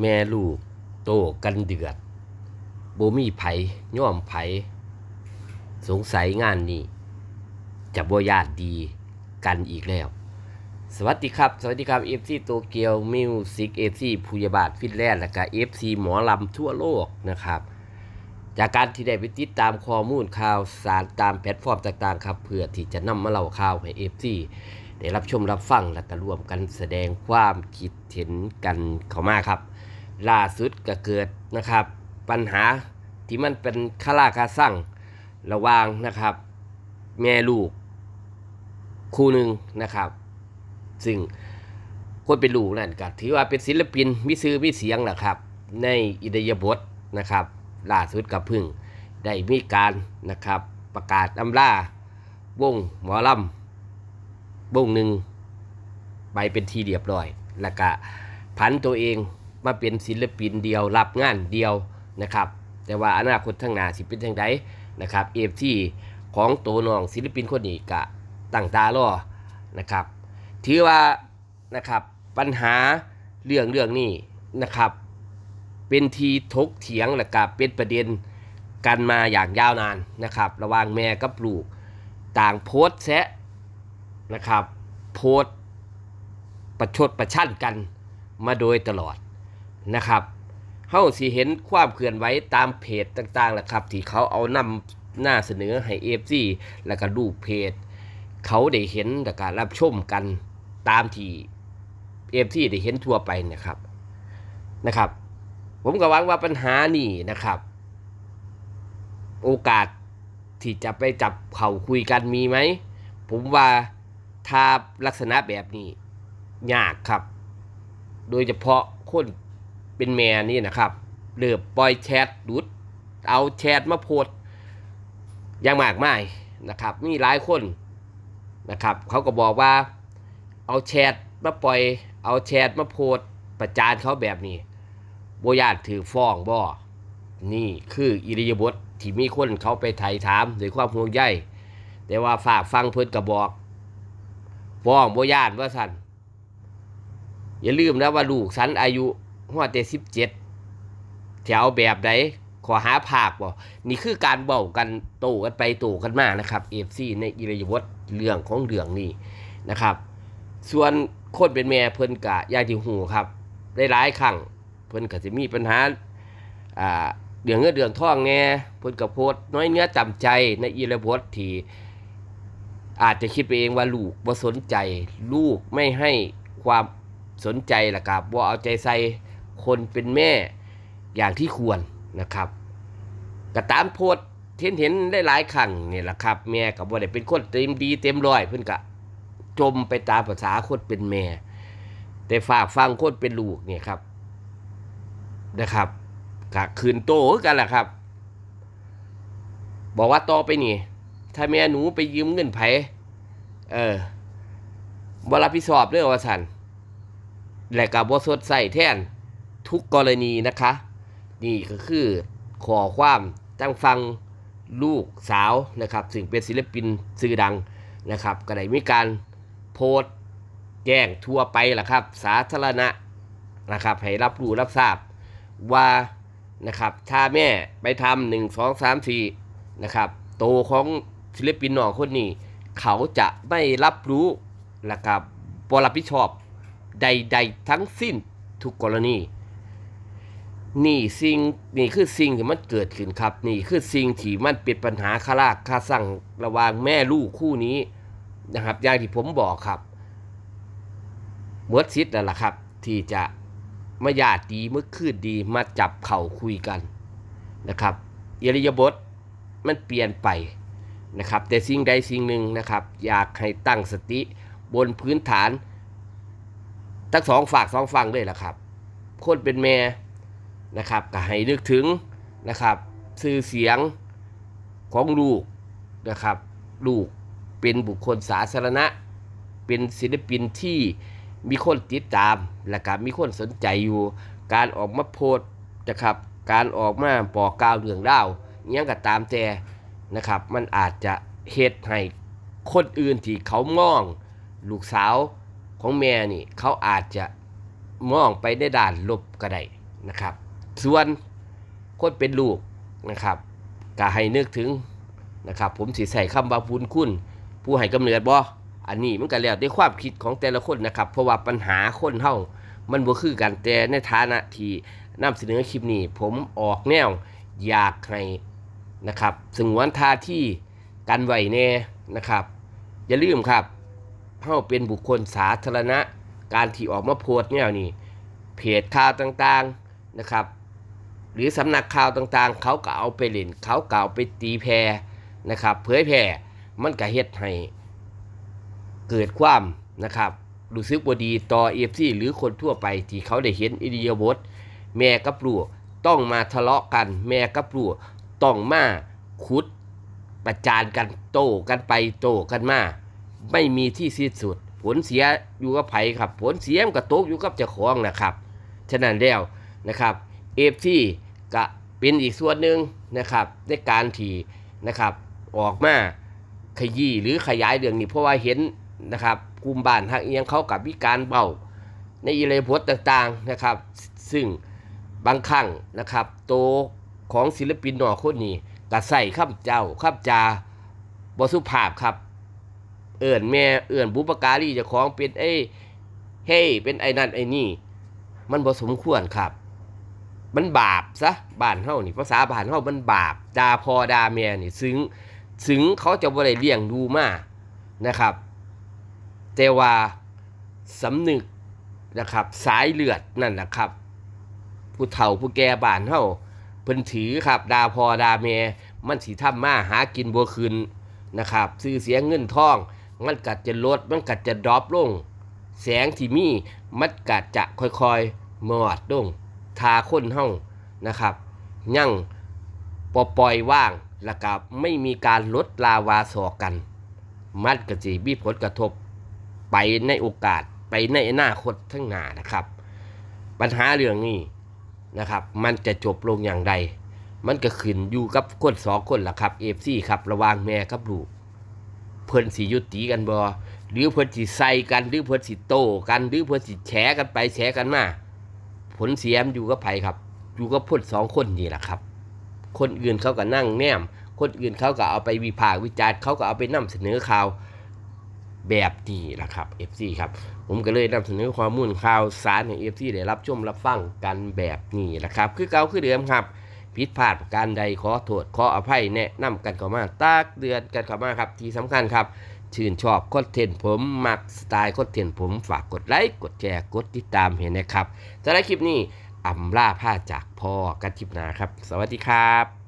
แม่ลูก โตกันเดือดบ่มีไผย่อมไผ สงสัยงานนี้จะบ่ญาติดีกันอีกแล้ว สวัสดีครับ สวัสดีครับ FC โตเกียวมิวสิก FC ภูยาบาทฟินแลนด์และก็ FC หมอลำทั่วโลกนะครับ จากการที่ได้ไปติดตามข้อมูลข่าวสารตามแพลตฟอร์มต่างๆครับ เพื่อที่จะนำมาเล่าข่าวให้ FC ได้รับชมรับฟังและก็ร่วมกันแสดงความคิดเห็นกันเข้ามาครับ ล่าสุดก็เกิดนะครับ ปัญหาที่มันเป็นคาราคาสั่งระวางนะครับ แม่ลูก คู่หนึ่งนะครับ ซึ่งคนเป็นลูกนั่นก็ถือว่าเป็นศิลปินมีซื้อมีเสียงนะครับ ในอิเดียบทนะครับล่าสุดกับพึ่งได้มีการนะครับ ประกาศอำลาวงหมอลำวงหนึ่งไปเป็นทีเรียบร้อย แล้วก็ผันตัวเอง มาเป็นศิลปินเดียวรับงานเดียวนะครับ แต่ว่าอนาคตทางหน้าสิเป็นทางใดนะครับเอฟที่ของตัวน้องศิลปินคนนี้กะตั้งตารอนะครับ ถือว่านะครับปัญหาเรื่องเรื่องนี้นะครับ เป็นทีทกเถียงและกับเป็นประเด็นกันมาอย่างยาวนานนะครับ ระหว่างแม่กับลูกต่างโพสแซะนะครับ โพสประชดประชันกันมาโดยตลอด นะครับเฮาสิเห็นความเคลื่อนไหวตามเพจต่างๆแหละครับ ที่เขาเอานำหน้าเสนอให้เอฟซีแล้วก็รูเพจ เขาได้เห็นและการรับชมกันตามที่เอฟซีได้เห็นทั่วไปนะครับนะครับ ผมก็หวังว่าปัญหานี่นะครับ โอกาสที่จะไปจับเข่าคุยกันมีไหม ผมว่าถ้าลักษณะแบบนี้ยากครับ โดยเฉพาะคน เป็นแม่นี่นะครับเลือบปล่อยแชทดุด เอาแชทมาโพสอย่างมากมายนะครับ มีหลายคนนะครับ เขาก็บอกว่าเอาแชทมาปล่อย เอาแชทมาโพสประจานเขาแบบนี้บญาติถือฟ้องบ่นี่คืออิริยาบถที่มีคนเขาไปไถ่ถามด้วยความห่วงใยแต่ว่าฝากฟังเพิ่นก็บอกฟ้องบญาติว่าสันอย่าลืมนะว่าลูกสันอายุ หัวแต่สิบเจ็ดแถวแบบใดขอหาภาคบ่นี่คือการเบ้ากันโตกันไปโตกันมานะครับเอฟซีในอิรยาบถเรื่องของเรื่องนี้นะครับ ส่วนคนเป็นแม่เพิ่นกะยางที่หูครับได้หลายครั้งเพิ่นก็สิมีปัญหาอ่าเดืองเงินเดืองทองแน่เพิ่นก็โพสน้อยเนื้อจำใจในอีระบทที่อาจจะคิดไปเองว่าลูกบ่สนใจ ลูกไม่ให้ความสนใจละครับบ่เอาใจใส่ คนเป็นแม่อย่างที่ควรนะครับก็ตามโพสต์เห็นเห็นได้หลายครั้งนี่แหละครับ แม่ก็บ่ได้เป็นคนเต็มดีเต็มร้อยเพิ่อนก็จมไปตามภาษาคนเป็นแม่ แต่ฝากฟังคนเป็นลูกเนี่ยครับนะครับกะคืนโตกันแหละครับ บอกว่าต่อไปนี่ ถ้าแม่หนูไปยืมเงินไผเออบรับผิดชอบเรื่องว่าสันและกับบ่สดใส่แทน ทุกกรณีนะคะ นี่ก็คือขอความตั้งฟังลูกสาวนะครับ ซึ่งเป็นศิลปินชื่อดังนะครับ ก็ได้มีการโพสต์แจ้งทั่วไปล่ะครับ สาธารณะนะครับ ให้รับรู้รับทราบว่านะครับถ้าแม่ไปทำหนึ่งสองสามสี่นะครับโตของศิลปินหน้องคนนี้ เขาจะไม่รับรู้และกับบรับผิดชอบใด ๆ ทั้งสิ้นทุกกรณี นี่สิ่งนี่คือสิ่งที่มันเกิดขึ้นครับ นี่คือสิ่งที่มันเป็นปัญหาคาราคาสั่งระหว่างแม่ลูกคู่นี้นะครับอย่างที่ผมบอกครับเมื่อซิดแล้วล่ะครับ ที่จะมาญาติดีเมื่อคืนดีมาจับเข่าคุยกันนะครับอิริยบถมันเปลี่ยนไปนะครับ แต่สิ่งใดสิ่งหนึ่งนะครับ อยากให้ตั้งสติบนพื้นฐานทั้งสองฝากสองฟังเลยล่ะครับ คนเป็นแม่ นะครับก็ให้นึกถึงนะครับสื่อเสียงของลูกนะครับลูกเป็นบุคคลสาธารณะ เป็นศิลปินที่มีคนติดตามและก็มีคนสนใจอยู่ การออกมาโพสต์นะครับการออกมาบอกาวเรื่องเล่าวอิหยังก็ตามแต่นะครับมันอาจจะเหตุให้คนอื่นที่เขามองลูกสาวของแม่นี่เขาอาจจะมองไปในด้านลบก็ได้นะครับ ส่วนคนเป็นลูกนะครับก็ให้นึกถึงนะครับ ผมสิใส่คำว่าบุญคุณ ผู้ให้กำเนิดบ่อันนี้มันก็แล้วแต่ความคิดของแต่ละคนนะครับ เพราะว่าปัญหาคนเฮามันบ่คือกันแต่ในฐานะที่นำเสนอคลิปนี้ ผมออกแนวอยากให้นะครับสงวนท่าที่กันไว้แน่นะครับ อย่าลืมครับเฮาเป็นบุคคลสาธารณะ การที่ออกมาโพสต์แนวนี้เพจข่าวต่างๆนะครับ หรือสำนักข่าวต่างๆ เขาก็เอาไปเล่น เขาก็เอาไปตีแพรนะครับ เผยแพร่มันก็เฮ็ดให้เกิดความนะครับรู้สึกบ่ดีต่อเอฟซีหรือคนทั่วไปที่เขาได้เห็นอิริยบถแม่กับลูกต้องมาทะเลาะกัน แม่กับลูกต้องมาขุดประจานกันโต้กันไปโต้กันมาไม่มีที่สิ้นสุด ผลเสียอยู่กับไผครับ ผลเสียมันก็ตกอยู่กับเจ้าของนะครับ ฉะนั้นแล้วนะครับ เอฟซีก็เป็นอีกส่วนหนึ่งนะครับในการที่นะครับออกมาขยี้หรือขยายเรื่องนี้เพราะว่าเห็นนะครับกลุ่มบ้านฮักเอียงเขากับวิการเบาในอิเลพจน์ต่างๆนะครับ ซึ่งบางครั้งนะครับ โตวของศิลปินหนอคนนี้ก็ใส่ข้าเจ้าข้าจาบสุภาพครับ เอื่นแม่เอื่นบุปการีจ้าของเป็นเอ้เฮ้เป็นไอ้นั่นไอ้นี่ มันบสมควรครับ มันบาปซะบ้านเฮานี่ภาษาบ้านเฮามันบาปด่าพอด่าแม่นี่ซึ้งซึ้งเขาจะบ่ได้เลี้ยงดูมานะครับ แต่ว่าสำนึกนะครับ สายเลือดนั่นแหละครับ ผู้เฒ่าผู้แก่บ้านเฮาเพิ่นถือครับดาพอดาแม่มันสิทำมาหากินบ่คืนนะครับ ซื้อเสียเงินทอง มันกัดจะลด มันกัดจะดรอปลง แสงที่มี มันกัดจะค่อยๆมอดลง ทาคนเฮานะครับ ยังปอปล่อยว่างแล้วก็ไม่มีการลดลาวาสอกัน มันก็จะมีผลกระทบไปในโอกาสไปในอนาคตข้งหน้านะครับ ปัญหาเรื่องนี้นะครับ มันจะจบลงอย่างไรมันก็ขึ้นอยู่กับคนสองคนล่ะครับเอฟซีครับระวางแม่กับลูกเพิ่นสิยุติกันบ่หรือเพิ่นสิใส่กันหรือเพิ่นสิโต้กันหรือเพิ่นสิแฉกันไปแฉกันมา ผลเสียมอยู่กับไผครับ อยู่กับพนสองคนนี่แหละครับ คนอื่นเขาก็นั่งแนม คนอื่นเขาก็เอาไปวิพากษ์วิจารณ์เขาก็เอาไปนำเสนอข่าวแบบนี้แหละครับ FC ครับผมก็เลยนำเสนอความมุ่นข่าวสารให้ FC ได้รับชมรับฟังกันแบบนี้แหละครับ คือเก่าคือเดิมครับผิดพลาดประการใดขอโทษขออภัยแนะนำกันเข้ามาตากเดือนกันเข้ามาครับที่สำคัญครับ ชื่นชอบคอนเทนต์ผมมักสไตล์คอนเทนต์ผมฝากกดไลค์กดแชร์กดติดตามเห็นนะครับสำหรับคลิปนี้อำลาผ้าจากพ่อกันคลิบนาครับ สวัสดีครับ